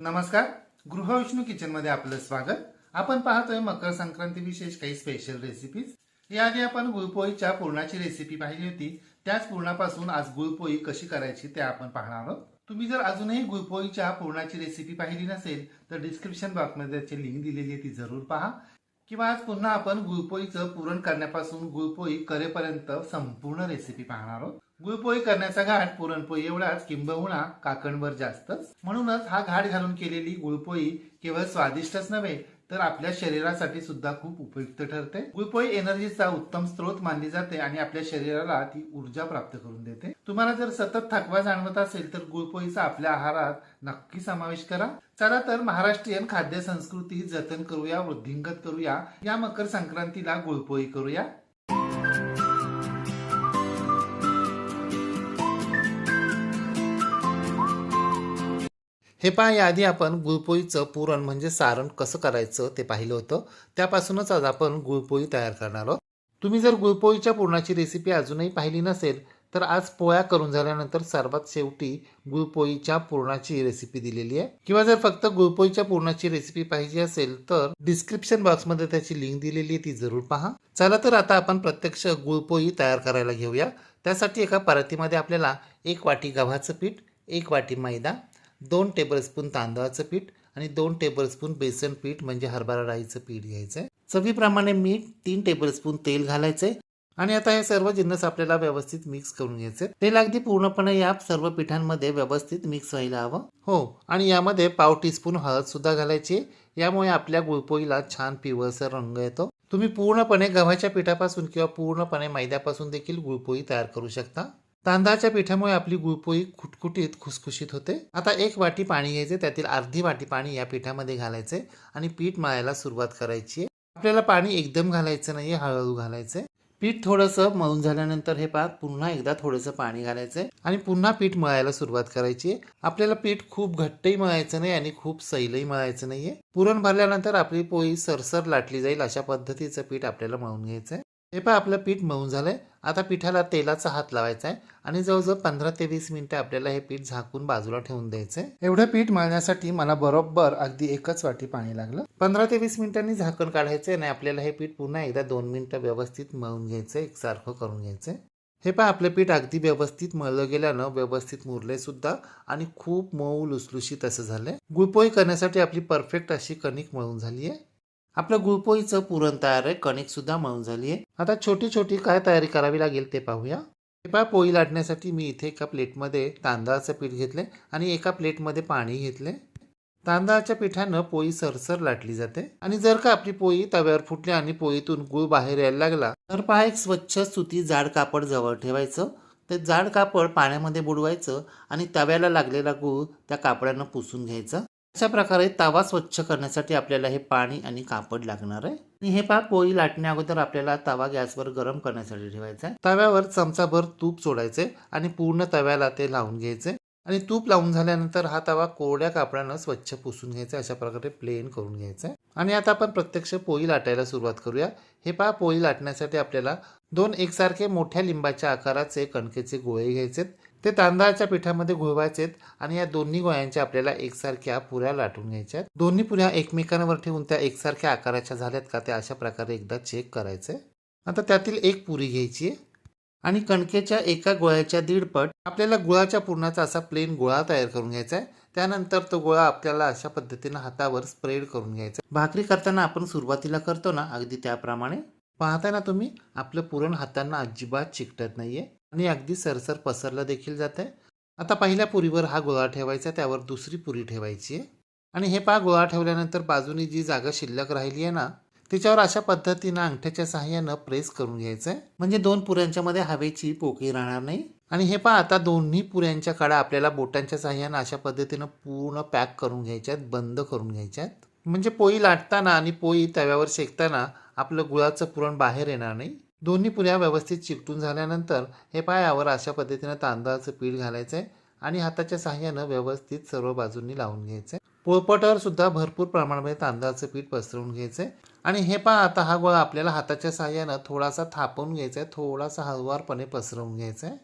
नमस्कार. गृहविष्णू किचनमध्ये आपलं स्वागत. आपण पाहतोय मकर संक्रांती विशेष काही स्पेशल रेसिपीज याआधी आपण गुळपोळीच्या पूर्णाची रेसिपी पाहिली होती. त्याच पूर्णापासून आज गुळपोळी कशी करायची ते आपण पाहणार आहोत. तुम्ही जर अजूनही गुळपोळीच्या पूर्णाची रेसिपी पाहिली नसेल तर डिस्क्रिप्शन बॉक्समध्ये त्याची लिंक दिलेली आहे ती जरूर पहा. किंवा आज पुन्हा आपण गुळपोळीचं पुरण करण्यापासून गुळपोळी करेपर्यंत संपूर्ण रेसिपी पाहणार आहोत. गुळपोळी करण्याचा घाट पुरणपोळी एवढाच किंबहुना काकणभर जास्तच. म्हणूनच हा घाट घालून केलेली गुळपोळी केवळ स्वादिष्टच नव्हे तर आपल्या शरीरासाठी सुद्धा खूप उपयुक्त ठरते. गुळपोळी एनर्जीचा उत्तम स्रोत मानली जाते आणि आपल्या शरीराला ती ऊर्जा प्राप्त करून देते. तुम्हाला जर सतत थकवा जाणवत असेल तर गुळपोळीचा आपल्या आहारात नक्की समावेश करा. चला तर महाराष्ट्रीयन खाद्य संस्कृती जतन करूया वृद्धिंगत करूया. या मकर संक्रांतीला गुळपोळी करूया. हे पहा याआधी आपण गुळपोळीचं पुरण म्हणजे सारण कसं करायचं ते पाहिलं होतं. त्यापासूनच आज आपण गुळपोळी तयार करणार आहोत. तुम्ही जर गुळपोळीच्या पुरणाची रेसिपी अजूनही पाहिली नसेल तर आज पोळ्या करून झाल्यानंतर सर्वात शेवटी गुळपोळीच्या पुरणाची रेसिपी दिलेली आहे. किंवा जर फक्त गुळपोळीच्या पुरणाची रेसिपी पाहिजे असेल तर डिस्क्रिप्शन बॉक्समध्ये त्याची लिंक दिलेली आहे ती जरूर पहा. चला तर आता आपण प्रत्यक्ष गुळपोळी तयार करायला घेऊया. त्यासाठी एका परातीमध्ये आपल्याला एक वाटी गव्हाचं पीठ एक वाटी मैदा दोन टेबलस्पून तांदळाचं पीठ आणि दोन टेबलस्पून बेसन पीठ म्हणजे हरभरा डाळीचं पीठ घ्यायचं आहे चवीप्रमाणे मीठ तीन टेबलस्पून तेल घालायचंय. आणि आता हे सर्व जिन्नस आपल्याला व्यवस्थित मिक्स करून घ्यायचे तेल अगदी पूर्णपणे या सर्व पिठांमध्ये व्यवस्थित मिक्स व्हायला हवं. हो आणि यामध्ये पाव टीस्पून हळद सुद्धा घालायची यामुळे आपल्या गुळपोळीला छान पिवळसर रंग येतो. तुम्ही पूर्णपणे गव्हाच्या पिठापासून किंवा पूर्णपणे मैद्यापासून देखील गुळपोळी तयार करू शकता. तांदळाच्या पिठामुळे आपली गुळपोळी खुटखुटीत खुसखुशीत होते. आता एक वाटी पाणी घ्यायचे त्यातील अर्धी वाटी पाणी या पिठामध्ये घालायचे आणि पीठ मळायला सुरुवात करायची आहे. आपल्याला पाणी एकदम घालायचं नाही हळूहळू घालायचं पीठ थोडंसं मळून झाल्यानंतर हे पाक पुन्हा एकदा थोडंसं पाणी घालायचंय आणि पुन्हा पीठ मळायला सुरुवात करायची आपल्याला पीठ खूप घट्टही मळायचं नाही आणि खूप सैलही मळायचं नाहीये. पुरण भरल्यानंतर आपली पोळी सरसर लाटली जाईल अशा पद्धतीचं पीठ आपल्याला मळून घ्यायचं आहे हे पहा आपलं पीठ मळून आहे आता पिठाला तेलाचा हात लावायचा आहे आणि जवळजवळ पंधरा ते वीस मिनिटं आपल्याला हे पीठ झाकून बाजूला ठेवून द्यायचंय एवढं पीठ मळण्यासाठी मला बरोबर अगदी एकच वाटी पाणी लागलं. पंधरा ते वीस मिनिटांनी झाकण काढायचंय आणि आपल्याला हे पीठ पुन्हा एकदा दोन मिनिटं व्यवस्थित मळून घ्यायचं एकसारखं करून घ्यायचंय हे पहा आपलं पीठ अगदी व्यवस्थित मळलं गेल्यानं व्यवस्थित मुरले सुद्धा आणि खूप मऊ लुसलुशीत असं झालंय. गुळपोळी करण्यासाठी आपली परफेक्ट अशी कणिक मळून झाली आहे. आपलं गुळपोळीचं पुरण तयार आहे. कणिकसुद्धा मळून झाली आहे. आता छोटी छोटी काय तयारी करावी लागेल ते पाहूया. हे पहा पोळी लाटण्यासाठी मी इथे एका प्लेटमध्ये तांदळाचं पीठ घेतले आणि एका प्लेटमध्ये पाणी घेतले. तांदळाच्या पिठानं पोळी सरसर लाटली जाते. आणि जर का आपली पोळी तव्यावर फुटली आणि पोळीतून गुळ बाहेर यायला लागला तर पहा एक स्वच्छ सुती जाड कापड जवळ ठेवायचं. ते जाड कापड पाण्यामध्ये बुडवायचं आणि तव्याला लागलेला गूळ त्या कापडानं पुसून घ्यायचा. अशा प्रकारे तवा स्वच्छ करण्यासाठी आपल्याला हे पाणी आणि कापड लागणार आहे. आणि हे पहा पोळी लाटण्या अगोदर आपल्याला तवा गॅसवर गरम करण्यासाठी ठेवायचा आहे. तव्यावर चमचाभर तूप सोडायचे आणि पूर्ण तव्याला ते लावून घ्यायचे. आणि तूप लावून झाल्यानंतर हा तवा कोरड्या कापडानं स्वच्छ पुसून घ्यायचा अशा प्रकारे प्लेन करून घ्यायचा आहे. आणि आता आपण प्रत्यक्ष पोळी लाटायला सुरुवात करूया. हे पहा पोळी लाटण्यासाठी आपल्याला दोन एकसारखे मोठ्या लिंबाच्या आकाराचे कणकेचे गोळे घ्यायचेत. ते तांदळाच्या पिठामध्ये घुळवायचेत आणि या दोन्ही गोळ्यांच्या आपल्याला एकसारख्या पुऱ्या लाटून घ्यायच्या आहेत. दोन्ही पुऱ्या एकमेकांवर ठेवून त्या एकसारख्या आकाराच्या झाल्यात का त्या अशा प्रकारे एकदा चेक करायचे आता त्यातील एक पुरी घ्यायची आहे. आणि कणकेच्या एका गोळ्याच्या दीडपट आपल्याला गुळाच्या पुरणाचा असा प्लेन गोळा तयार करून घ्यायचा आहे. त्यानंतर तो गोळा आपल्याला अशा पद्धतीनं हातावर स्प्रेड करून घ्यायचा भाकरी करताना आपण सुरुवातीला करतो ना अगदी त्याप्रमाणे. पाहताय ना तुम्ही आपलं पुरण हातांना अजिबात चिकटत नाहीये. आणि अगदी सरसर पसरलं देखील जात आहे आता पहिल्या पुरीवर हा गोळा ठेवायचा त्यावर दुसरी पुरी ठेवायची आहे. आणि हे पहा गोळा ठेवल्यानंतर बाजूनी जी जागा शिल्लक राहिली आहे ना त्याच्यावर अशा पद्धतीनं अंगठ्याच्या सहाय्यानं प्रेस करून घ्यायचं आहे. म्हणजे दोन पुऱ्यांच्या मध्ये हवेची पोकळी राहणार नाही. आणि हे पहा आता दोन्ही पुऱ्यांच्या काळा आपल्याला बोटांच्या सहाय्यानं अशा पद्धतीनं पूर्ण पॅक करून घ्यायच्या आहेत बंद करून घ्यायच्या आहेत. म्हणजे पोळी लाटताना आणि पोळी तव्यावर शेकताना आपलं गुळाचं पुरण बाहेर येणार नाही. दोन्ही पुऱ्या व्यवस्थित चिकटून झाल्यानंतर हे पायावर अशा पद्धतीनं तांदळाचं पीठ घालायचं आहे आणि हाताच्या सहाय्यानं व्यवस्थित सर्व बाजूंनी लावून घ्यायचं आहे पोळपटावर सुद्धा भरपूर प्रमाणामध्ये तांदळाचं पीठ पसरवून घ्यायचं आहे आणि हे पहा आता हा गोळा आपल्याला हाताच्या सहाय्यानं थोडासा थापवून घ्यायचा आहे थोडासा हळुवारपणे पसरवून घ्यायचा आहे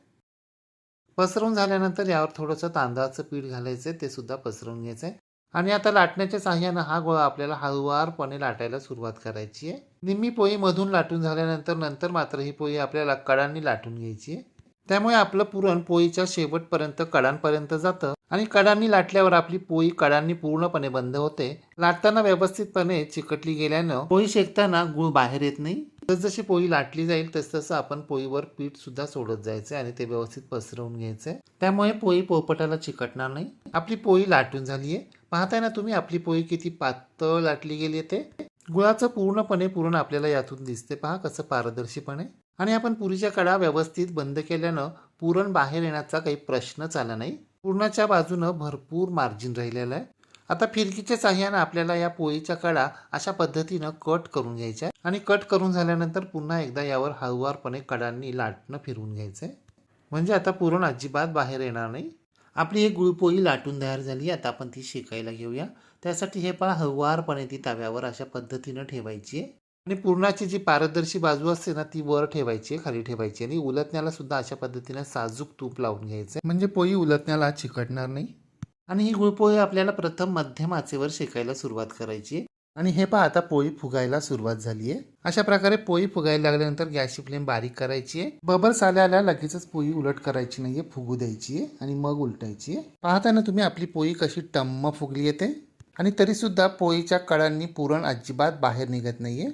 पसरवून झाल्यानंतर यावर थोडंसं तांदळाचं पीठ घालायचं आहे ते सुद्धा पसरवून घ्यायचं आहे आणि आता लाटण्याच्या साह्यानं हा गोळा आपल्याला हळुवारपणे लाटायला सुरुवात करायची आहे निम्मी पोळी मधून लाटून झाल्यानंतर नंतर मात्र ही पोळी आपल्याला कडांनी लाटून घ्यायची आहे. त्यामुळे आपलं पुरण पोळीच्या शेवटपर्यंत कडांपर्यंत जातं आणि कडांनी लाटल्यावर आपली पोळी कडांनी पूर्णपणे बंद होते. लाटताना व्यवस्थितपणे चिकटली गेल्यानं पोळी शेकताना गुळ बाहेर येत नाही. जसजशी पोळी लाटली जाईल तसतसं आपण पोळीवर पीठ सुद्धा सोडत जायचं आणि ते व्यवस्थित पसरवून घ्यायचंय. त्यामुळे पोळी पोपटाला चिकटणार नाही. आपली पोळी लाटून झाली आहे पाहताय ना तुम्ही आपली पोळी किती पातळ लाटली गेली ते. गुळाचं पूर्णपणे पुरण आपल्याला यातून दिसते पहा कसं पारदर्शीपणे. आणि आपण पुरीच्या कडा व्यवस्थित बंद केल्यानं पुरण बाहेर येण्याचा काही प्रश्नच आला नाही. पुरणाच्या बाजूनं भरपूर मार्जिन राहिलेलं आहे. आता फिरकीच्या साह्यानं आपल्याला या पोळीच्या कडा अशा पद्धतीनं कट करून घ्यायच्या आहे. आणि कट करून झाल्यानंतर पुन्हा एकदा यावर हळूवारपणे कडांनी लाटणं फिरवून घ्यायचं आहे. म्हणजे आता पुरण अजिबात बाहेर येणार नाही. आपली एक गुळपोळी लाटून तयार झाली आता आपण ती शेकायला घेऊया. त्यासाठी हे पहा हळुवारपणे ती तव्यावर अशा पद्धतीनं ठेवायची आहे. आणि पुरणाची जी पारदर्शी बाजू असते ना ती वर ठेवायची आहे खाली ठेवायची आणि उलटण्याला सुद्धा अशा पद्धतीनं साजूक तूप लावून घ्यायचं आहे. म्हणजे पोळी उलटण्याला चिकटणार नाही. आणि ही गुळपोळी आपल्याला प्रथम मध्यम आचेवर शेकायला सुरुवात करायची आहे. आणि हे पहा आता पोळी फुगायला सुरुवात झाली आहे. अशा प्रकारे पोळी फुगायला लागल्यानंतर गॅसची फ्लेम बारीक करायची आहे. बबल्स आल्या लगेचच पोळी उलट करायची नाहीये फुगू द्यायची आहे. आणि मग उलटायची आहे. पाहताना तुम्ही आपली पोळी कशी टम्म फुगली येते. आणि तरीसुद्धा पोळीच्या कळांनी पुरण अजिबात बाहेर निघत नाही आहे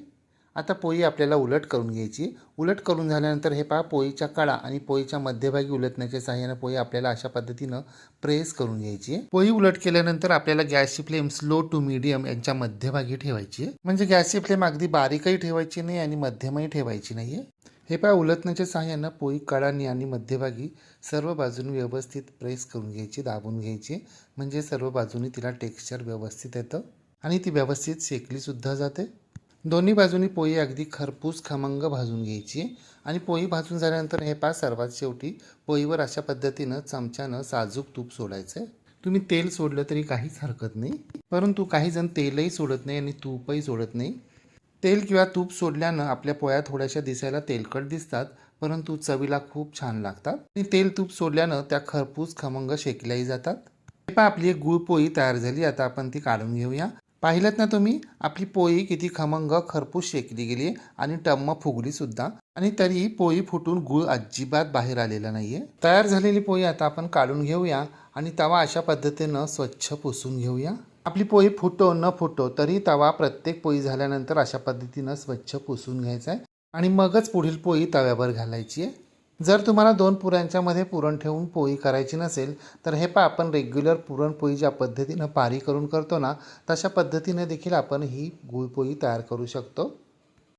आता पोळी आपल्याला उलट करून घ्यायची. उलट करून झाल्यानंतर हे पहा पोळीच्या कळा आणि पोळीच्या मध्यभागी उलटण्याच्या सहाय्यानं पोळी आपल्याला अशा पद्धतीनं प्रेस करून घ्यायची. आहे पोळी उलट केल्यानंतर आपल्याला गॅसची फ्लेम स्लो टू मीडियम यांच्या मध्यभागी ठेवायची. आहे म्हणजे गॅसची फ्लेम अगदी बारीकही ठेवायची नाही आणि मध्यमही ठेवायची नाहीये. हे पाय उलटण्याच्या सहाय्यानं पोळी कळानी आणि मध्यभागी सर्व बाजूने व्यवस्थित प्रेस करून घ्यायची दाबून घ्यायची. म्हणजे सर्व बाजूनी तिला टेक्स्चर व्यवस्थित येतं आणि ती व्यवस्थित शेकलीसुद्धा जाते. दोन्ही बाजूनी पोळी अगदी खरपूस खमंग भाजून घ्यायची आणि पोळी भाजून झाल्यानंतर हे पा सर्वात शेवटी पोळीवर अशा पद्धतीनं चमच्यानं साजूक तूप सोडायचं आहे तुम्ही तेल सोडलं तरी काहीच हरकत नाही. परंतु काही जण तेलही सोडत नाही आणि तूपही सोडत नाही. तेल किंवा तूप सोडल्यानं आपल्या पोळ्या थोड्याशा दिसायला तेलकट दिसतात परंतु चवीला खूप छान लागतात. आणि तेल तूप सोडल्यानं त्या खरपूस खमंग शेकल्याही जातात. पहा आपली एक गुळ पोळी तयार झाली. आता आपण ती काढून घेऊया. पाहिलं ना तुम्ही? आपली पोळी किती खमंग खरपूस शेकली गेली आणि टम्म फुगली सुद्धा. आणि तरी पोळी फुटून गुळ अजिबात बाहेर आलेला नाहीये. तयार झालेली पोळी आता आपण काढून घेऊया आणि तवा अशा पद्धतीनं स्वच्छ पुसून घेऊया. आपली पोळी फुटो न फुटो तरी तवा प्रत्येक पोळी झाल्यानंतर अशा पद्धतीनं स्वच्छ पुसून घ्यायचा आहे आणि मगच पुढील पोळी तव्यावर घालायची आहे. जर तुम्हाला दोन पुऱ्यांच्यामध्ये पुरण ठेवून पोळी करायची नसेल तर हे पा आपण रेग्युलर पुरणपोळी ज्या पद्धतीनं पारी करून करतो ना तशा पद्धतीने देखील आपण ही गुळपोळी तयार करू शकतो.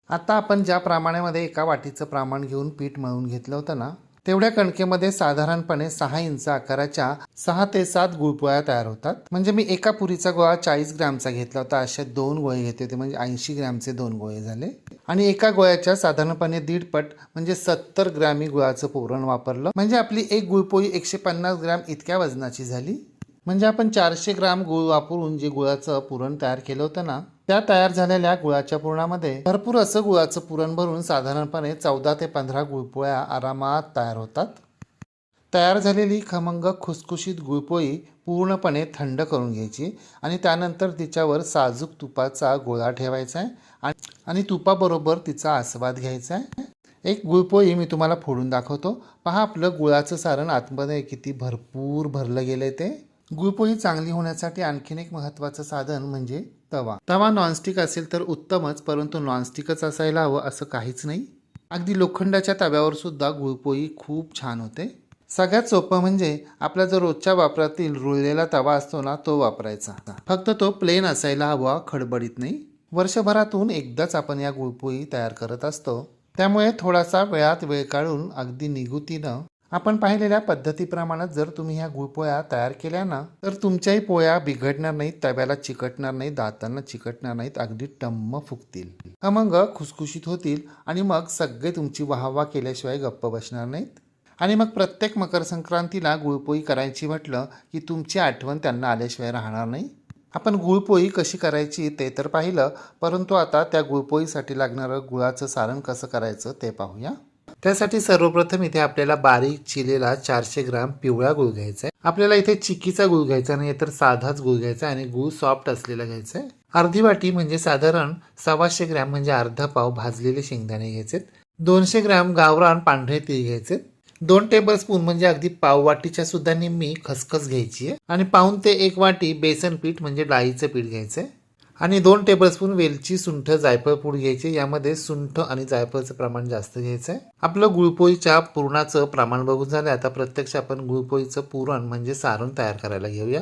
आता आपण ज्या प्रमाणामध्ये एका वाटीचं प्रमाण घेऊन पीठ मळून घेतलं होतं ना तेवढ्या कणकेमध्ये साधारणपणे सहा इंच आकाराच्या सहा ते सात गुळपोळ्या तयार होतात. म्हणजे मी एका पुरीचा गोळा चाळीस ग्रॅमचा घेतला होता. असे दोन गोळे घेतले होते. म्हणजे ऐंशी ग्रॅमचे दोन गोळे झाले. आणि एका गोळ्याच्या साधारणपणे दीड पट म्हणजे सत्तर ग्रॅमी गुळाचं पुरण वापरलं. म्हणजे आपली एक गुळपोळी एकशे पन्नास ग्रॅम इतक्या वजनाची झाली. म्हणजे आपण चारशे ग्राम गुळ वापरून जे गुळाचं पुरण तयार केलं होतं ना त्या तयार झालेल्या गुळाच्या पुरणामध्ये भरपूर असं गुळाचं पुरण भरून साधारणपणे चौदा ते पंधरा गुळपोळ्या आरामात तयार होतात. तयार झालेली खमंग खुसखुशीत गुळपोळी पूर्णपणे थंड करून घ्यायची आणि त्यानंतर तिच्यावर साजूक तुपाचा गोळा ठेवायचा आहे आणि- तुपाबरोबर तिचा आस्वाद घ्यायचा आहे. एक गुळपोळी मी तुम्हाला फोडून दाखवतो. पहा आपलं गुळाचं सारण आतमध्ये किती भरपूर भरलं गेलं ते. गुळपोळी चांगली होण्यासाठी आणखीन एक महत्त्वाचं साधन म्हणजे तवा. तवा नॉनस्टिक असेल तर उत्तमच परंतु नॉनस्टिकच असायला हवं असं काहीच नाही. अगदी लोखंडाच्या तव्यावर सुद्धा गुळपोळी खूप छान होते. सगळ्यात सोपं म्हणजे आपला जो रोजच्या वापरातील रुळलेला तवा असतो ना तो वापरायचा. फक्त तो प्लेन असायला हवा खडबडीत नाही. वर्षभरातून एकदाच आपण या गुळपोळी तयार करत असतो. त्यामुळे थोडासा वेळात वेळ काढून अगदी निगुतीनं आपण पाहिलेल्या पद्धतीप्रमाणे जर तुम्ही ह्या गुळपोळ्या तयार केल्या ना तर तुमच्याही पोळ्या बिघडणार नाहीत तव्याला चिकटणार नाहीत दातांना चिकटणार नाहीत अगदी टम्म फुगतील. खमंग खुसखुशीत होतील आणि मग सगळे तुमची वाहवा केल्याशिवाय गप्प बसणार नाहीत. आणि मग प्रत्येक मकर संक्रांतीला गुळपोळी करायची म्हटलं की तुमची आठवण त्यांना आल्याशिवाय राहणार नाही. आपण गुळपोळी कशी करायची ते तर पाहिलं परंतु आता त्या गुळपोळीसाठी लागणारं गुळाचं सारण कसं करायचं ते पाहूया. त्यासाठी सर्वप्रथम इथे आपल्याला बारीक चिलेला चारशे ग्राम पिवळा गुळ घ्यायचा आहे आपल्याला इथे चिकीचा गुळ घ्यायचा नाही तर साधाच गुळ घ्यायचा आणि गुळ सॉफ्ट असलेला घ्यायचा आहे अर्धी वाटी म्हणजे साधारण सव्वाशे ग्रॅम म्हणजे अर्धा पाव भाजलेले शेंगदाणे घ्यायचे दोनशे ग्रॅम गावरान पांढरे तीळ घ्यायचे दोन टेबल स्पून म्हणजे अगदी पाव वाटीच्या सुद्धा निम्मी खसखस घ्यायची आहे आणि पाऊन ते एक वाटी बेसन पीठ म्हणजे डाळीचं पीठ घ्यायचं आहे आणि दोन टेबलस्पून वेलची सुंठ जायफळ पूड घ्यायचे. यामध्ये सुंठ आणि जायफळचं प्रमाण जास्त घ्यायचं आहे आपलं गुळपोळीच्या पुरणाचं प्रमाण बघून झालं आता प्रत्यक्ष आपण गुळपोळीचं पुरण म्हणजे सारण तयार करायला घेऊया.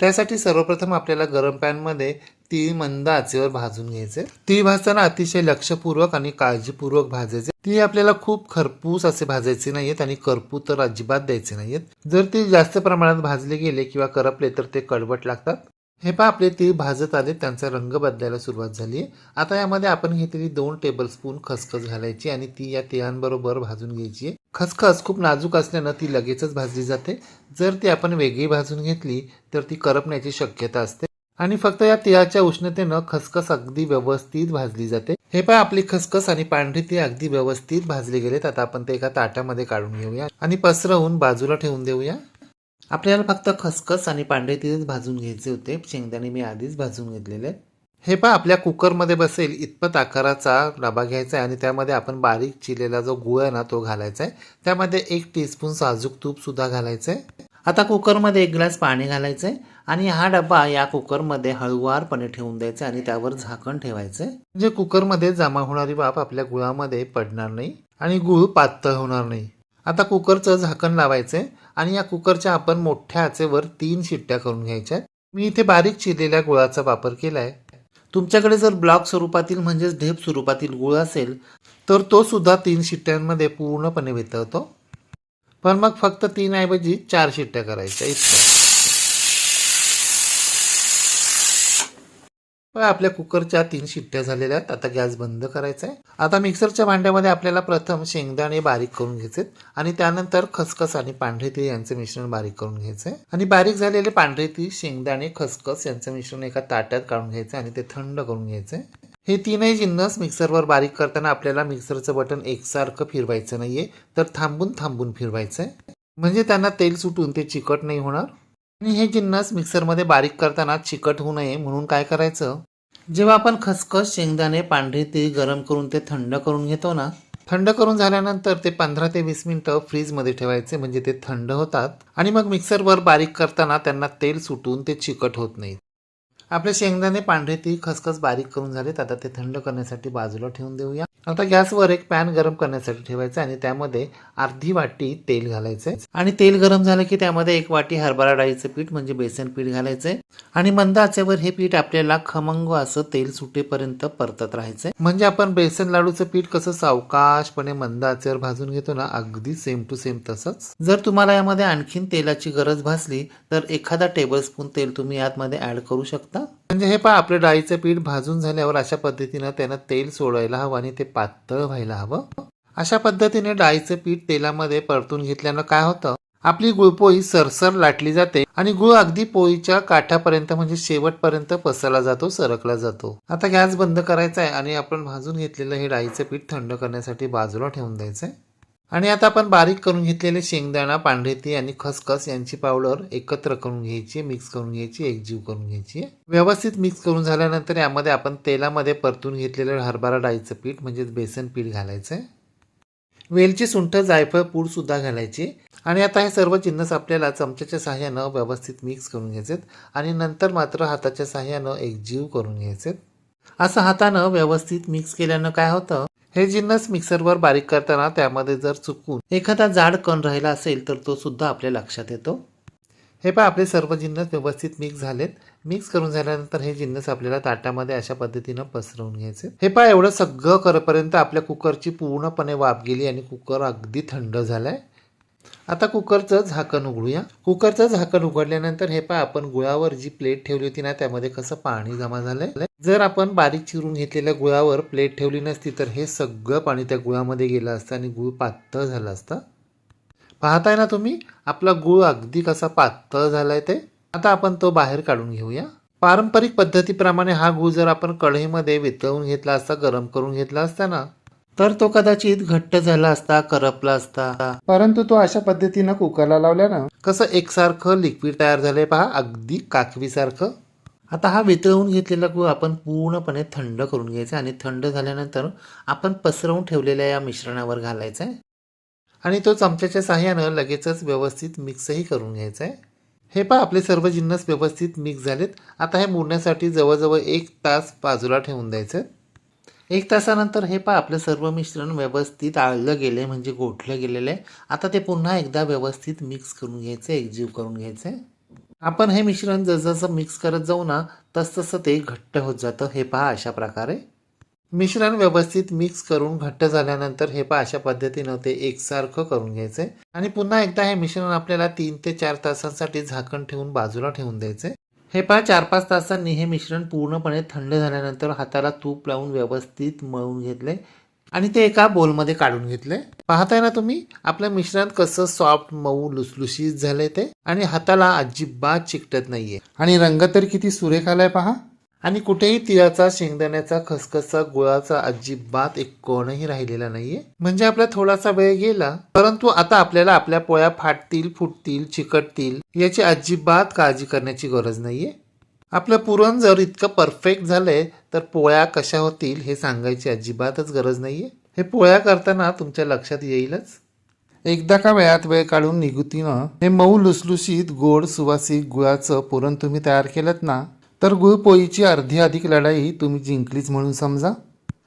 त्यासाठी सर्वप्रथम आपल्याला गरम पॅनमध्ये तीळ मंद आचेवर भाजून घ्यायचे तीळ भाजताना अतिशय लक्षपूर्वक आणि काळजीपूर्वक भाजायचे तीळ आपल्याला खूप खरपूस असे भाजायचे नाहीयेत आणि करपू तर अजिबात द्यायचे नाहीयेत. जर ते जास्त प्रमाणात भाजले गेले किंवा करपले तर ते कडवट लागतात. हे पहा आपले तीळ भाजत आले त्यांचा रंग बदलायला सुरुवात झाली. आता यामध्ये आपण घेतलेली दोन टेबलस्पून खसखस घालायची आणि ती या तिळांबरोबर भाजून घ्यायची. खसखस खूप नाजूक असल्यानं ती लगेचच भाजली जाते. जर ती आपण वेगळी भाजून घेतली तर ती करपण्याची शक्यता असते. आणि फक्त या तिळाच्या उष्णतेनं खसखस अगदी व्यवस्थित भाजली जाते. हे पहा आपली खसखस आणि पांढरी ती अगदी व्यवस्थित भाजले गेलेत. आता आपण ते एका ताटामध्ये काढून घेऊया आणि पसरवून बाजूला ठेवून देऊया. आपल्याला फक्त खसखस आणि पांढरे तीळच भाजून घ्यायचे होते. शेंगदाणे मी आधीच भाजून घेतलेले. आहेत. हे पहा आपल्या कुकरमध्ये बसेल इतपत आकाराचा डबा घ्यायचा आहे आणि त्यामध्ये आपण बारीक चिरलेला जो गुळ आहे ना तो घालायचा आहे. त्यामध्ये एक टीस्पून साजूक तूपसुद्धा घालायचं आहे. आता कुकरमध्ये एक ग्लास पाणी घालायचं आहे आणि हा डबा या कुकरमध्ये हळुवारपणे ठेवून द्यायचा आणि त्यावर झाकण ठेवायचं आहे. म्हणजे कुकरमध्ये जमा होणारी वाफ आपल्या गुळामध्ये पडणार नाही आणि गुळ पातळ होणार नाही. आता कुकरचं झाकण लावायचंय आणि या कुकरच्या आपण मोठ्या आचेवर तीन शिट्ट्या करून घ्यायच्या मी इथे बारीक चिरलेल्या गुळाचा वापर केलाय. तुमच्याकडे जर ब्लॉक स्वरूपातील म्हणजेच ढेप स्वरूपातील गुळ असेल तर तो सुद्धा तीन शिट्ट्यांमध्ये पूर्णपणे वितळतो. पण मग फक्त तीन ऐवजी चार शिट्ट्या करायच्या. आपल्या कुकरच्या तीन शिट्ट्या झालेल्या आहेत. आता गॅस बंद करायचा आहे. आता मिक्सरच्या भांड्यामध्ये आपल्याला प्रथम शेंगदाणे बारीक करून घ्यायचे आणि त्यानंतर खसखस आणि पांढरे तीळ यांचं मिश्रण बारीक करून घ्यायचं आहे. आणि बारीक झालेले पांढरे तीळ शेंगदाणे खसखस यांचं मिश्रण एका ताट्यात काढून घ्यायचं आणि ते थंड करून घ्यायचे हे तीनही जिन्नस मिक्सरवर बारीक करताना आपल्याला मिक्सरचं बटन एकसारखं फिरवायचं नाहीये. तर थांबून थांबून फिरवायचं आहे. म्हणजे त्यांना तेल सुटून ते चिकट नाही होणार. आणि हे जिन्नस मिक्सरमध्ये बारीक करताना चिकट होऊ नये म्हणून काय करायचं? जेव्हा आपण खसखस शेंगदाणे पांढरे तीळ गरम करून ते थंड करून घेतो ना थंड करून झाल्यानंतर ते पंधरा ते वीस मिनिटं फ्रीजमध्ये ठेवायचे म्हणजे ते थंड होतात. आणि मग मिक्सरवर बारीक करताना त्यांना तेल सुटून ते चिकट होत नाहीत आपले शेंगदाणे पांढरे ती खसखस बारीक करून झालेत आता ते थंड करण्यासाठी बाजूला ठेवून देऊया. आता गॅसवर एक पॅन गरम करण्यासाठी ठेवायचं आणि त्यामध्ये अर्धी वाटी तेल घालायचे आणि तेल गरम झालं की त्यामध्ये एक वाटी हरभरा डाळीचं पीठ म्हणजे बेसन पीठ घालायचे आणि मंद आचेवर हे पीठ आपल्याला खमंग असं तेल सुटेपर्यंत परतत राहायचंय. म्हणजे आपण बेसन लाडूचं पीठ कसं सावकाशपणे मंद आचेवर भाजून घेतो ना अगदी सेम टू सेम तसंच. जर तुम्हाला यामध्ये आणखीन तेलाची गरज भासली तर एखादा टेबल स्पून तेल तुम्ही यातमध्ये ऍड करू शकता. म्हणजे हे पहा आपलं डाळीचं पीठ भाजून झाल्यावर अशा पद्धतीनं त्यानं तेल सोडायला हवं आणि ते पातळ व्हायला हवं. अशा पद्धतीने डाळीचं पीठ तेलामध्ये परतून घेतल्यानं काय होतं? आपली गुळपोळी सरसर लाटली जाते आणि गुळ अगदी पोळीच्या काठापर्यंत म्हणजे शेवटपर्यंत पसरला जातो सरकला जातो. आता गॅस बंद करायचा आहे आणि आपण भाजून घेतलेलं हे डाळीचं पीठ थंड करण्यासाठी बाजूला ठेवून द्यायचं आहे आणि आता आपण बारीक करून घेतलेले शेंगदाणा पांढरेती आणि खसखस यांची पावडर एकत्र करून घ्यायची मिक्स करून घ्यायची एकजीव करून घ्यायची. व्यवस्थित मिक्स करून झाल्यानंतर यामध्ये आपण तेलामध्ये परतून घेतलेलं हरभरा डाळीचं पीठ म्हणजेच बेसन पीठ घालायचं आहे वेलची सुंठ जायफळ पूडसुद्धा घालायची. आणि आता हे सर्व जिन्नस आपल्याला चमच्याच्या सहाय्यानं व्यवस्थित मिक्स करून घ्यायचेत. आणि नंतर मात्र हाताच्या सहाय्यानं एकजीव करून घ्यायचेत. असं हातानं व्यवस्थित मिक्स केल्यानं काय होतं? हे जिन्नस मिक्सरवर बारीक करताना त्यामध्ये जर चुकून एखादा जाड कण राहिला असेल तर तो सुद्धा आपल्या लक्षात येतो. हे पहा आपले सर्व जिन्नस व्यवस्थित मिक्स झालेत. मिक्स करून झाल्यानंतर हे जिन्नस आपल्याला ताटामध्ये अशा पद्धतीनं पसरवून घ्यायचे. हे पहा एवढं सगळं करपर्यंत आपल्या कुकरची पूर्णपणे वाफ गेली आणि कुकर अगदी थंड झालाय. आता कुकरचं झाकण उघडूया. कुकरचं झाकण उघडल्यानंतर हे पहा आपण गुळावर जी प्लेट ठेवली होती ना त्यामध्ये कसं पाणी जमा झालंय. जर आपण बारीक चिरून घेतलेल्या गुळावर प्लेट ठेवली नसती तर हे सगळं पाणी त्या गुळामध्ये गेलं असतं आणि गुळ पातळ झालं असतं. पाहताय ना तुम्ही? आपला गुळ अगदी कसा पातळ झालाय ते? आता आपण तो बाहेर काढून घेऊया. पारंपरिक पद्धतीप्रमाणे हा गुळ जर आपण कढईमध्ये वितळून घेतला असता गरम करून घेतला असता ना तर तो कदाचित घट्ट झाला असता करपला असता. परंतु तो अशा पद्धतीनं कुकरला लावल्यानं कसं एकसारखं लिक्विड तयार झालंय पहा अगदी काकवीसारखं आता हा वितळवून घेतलेला गुळ आपण पूर्णपणे थंड करून घ्यायचा आणि थंड झाल्यानंतर आपण पसरवून ठेवलेल्या या मिश्रणावर घालायचा आहे आणि तो चमच्याच्या साह्यानं लगेचच व्यवस्थित मिक्सही करून घ्यायचा आहे हे पहा आपले सर्व जिन्नस व्यवस्थित मिक्स झालेत. आता हे मुरण्यासाठी जवळजवळ एक तास बाजूला ठेवून द्यायचं. एक तासानंतर हे पहा आपलं सर्व मिश्रण व्यवस्थित आळलं गेले म्हणजे गोठलं गेलेलं आहे आता ते पुन्हा एकदा व्यवस्थित मिक्स करून घ्यायचं एकजीव करून घ्यायचं. आहे आपण हे मिश्रण जसजसं मिक्स करत जाऊ ना तसतसं ते घट्ट होत जातं. हे पहा अशा प्रकारे. मिश्रण व्यवस्थित मिक्स करून घट्ट झाल्यानंतर हे पहा अशा पद्धतीनं ते एकसारखं करून घ्यायचं. आणि पुन्हा एकदा हे मिश्रण आपल्याला तीन ते चार तासांसाठी झाकण ठेवून बाजूला ठेवून द्यायचे. हे पहा चार पाच तासांनी हे मिश्रण पूर्णपणे थंड झाल्यानंतर हाताला तूप लावून व्यवस्थित मळून घेतले आणि ते एका बोलमध्ये काढून घेतले. पाहताय ना तुम्ही? आपल्या मिश्रण कसं सॉफ्ट मऊ लुसलुशीत झालंय ते? आणि हाताला अजिबात चिकटत नाहीये. आणि रंग तर किती सुरेख आलाय पहा. आणि कुठेही तिळाचा शेंगदाण्याचा खसखसचा गुळाचा अजिबात एक कोणही राहिलेला नाहीये. म्हणजे आपला थोडासा वेळ गेला परंतु आता आपल्याला आपल्या पोळ्या फाटतील फुटतील चिकटतील याची अजिबात काळजी करण्याची गरज नाहीये. आपलं पुरण जर इतकं परफेक्ट झालंय तर पोळ्या कशा होतील हे सांगायची अजिबातच गरज नाहीये. हे पोळ्या करताना तुमच्या लक्षात येईलच. एकदा का वेळात वेळ काढून निघुतीनं हे मऊ लुसलुशीत गोड सुवासिक गुळाचं पुरण तुम्ही तयार केलं ना तर गुळपोळीची अर्धी अधिक लढाई तुम्ही जिंकलीच म्हणून समजा.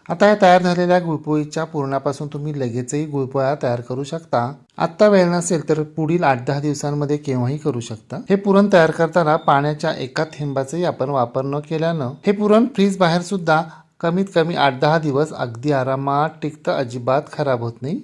आता या तयार झालेल्या गुळपोळीच्या पुरणापासून तुम्ही लगेचही गुळपोळ्या तयार करू शकता. आत्ता वेळ नसेल तर पुढील आठ दहा दिवसांमध्ये केव्हाही करू शकता. हे पुरण तयार करताना पाण्याच्या एका थेंबाचाही आपण वापर न केल्यानं हे पुरण फ्रीज बाहेर सुद्धा कमीत कमी आठ दहा दिवस अगदी आरामात टिकतं अजिबात खराब होत नाही.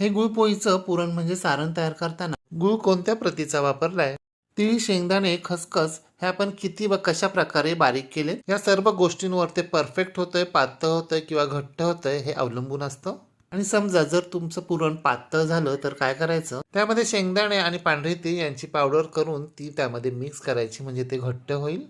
हे गुळपोळीचं पुरण म्हणजे सारण तयार करताना गुळ कोणत्या प्रतीचा वापरलाय? तिळी शेंगदाणे खसखस हे आपण किती व कशा प्रकारे बारीक केले? या सर्व गोष्टींवर ते परफेक्ट होतंय पातळ होतंय किंवा घट्ट होतंय हे अवलंबून असतं. आणि समजा जर तुमचं पुरण पातळ झालं तर काय करायचं? त्यामध्ये शेंगदाणे आणि पांढरी ती यांची पावडर करून ती त्यामध्ये मिक्स करायची म्हणजे ते घट्ट होईल.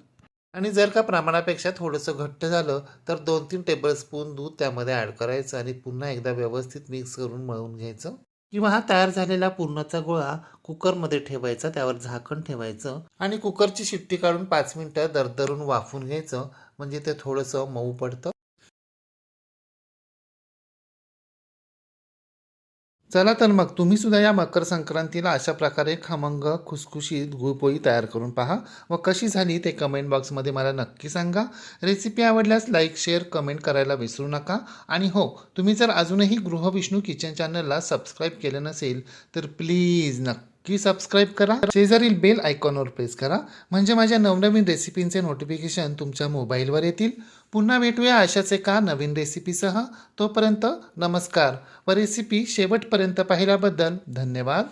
आणि जर का प्रमाणापेक्षा थोडंसं घट्ट झालं तर दोन तीन टेबलस्पून दूध त्यामध्ये ॲड करायचं आणि पुन्हा एकदा व्यवस्थित मिक्स करून मळून घ्यायचं. किंवा हा तयार झालेला पूर्णाचा गोळा कुकरमध्ये ठेवायचा त्यावर झाकण ठेवायचं आणि कुकरची शिट्टी काढून पाच मिनटं दरदरून वाफून घ्यायचं. म्हणजे ते थोडंसं मऊ पडतं. चला तर मग तुम्ही सुद्धा या मकर संक्रांतीला अशा प्रकारे खमंग खुसखुशीत गुळपोळी तयार करून पहा व कशी झाली ते कमेंट बॉक्समध्ये मला नक्की सांगा. रेसिपी आवडल्यास लाईक शेअर कमेंट करायला विसरू नका. आणि हो तुम्ही जर अजूनही गृहविष्णू किचन चॅनलला सबस्क्राईब केलं नसेल तर प्लीज नक्की की सबस्क्राईब करा. शेजारील बेल आयकॉनवर प्रेस करा. म्हणजे माझ्या नवनवीन रेसिपींचे नोटिफिकेशन तुमच्या मोबाईलवर येतील. पुन्हा भेटूया अशाच एका नवीन रेसिपीसह तोपर्यंत नमस्कार. व रेसिपी शेवटपर्यंत पाहिल्याबद्दल धन्यवाद.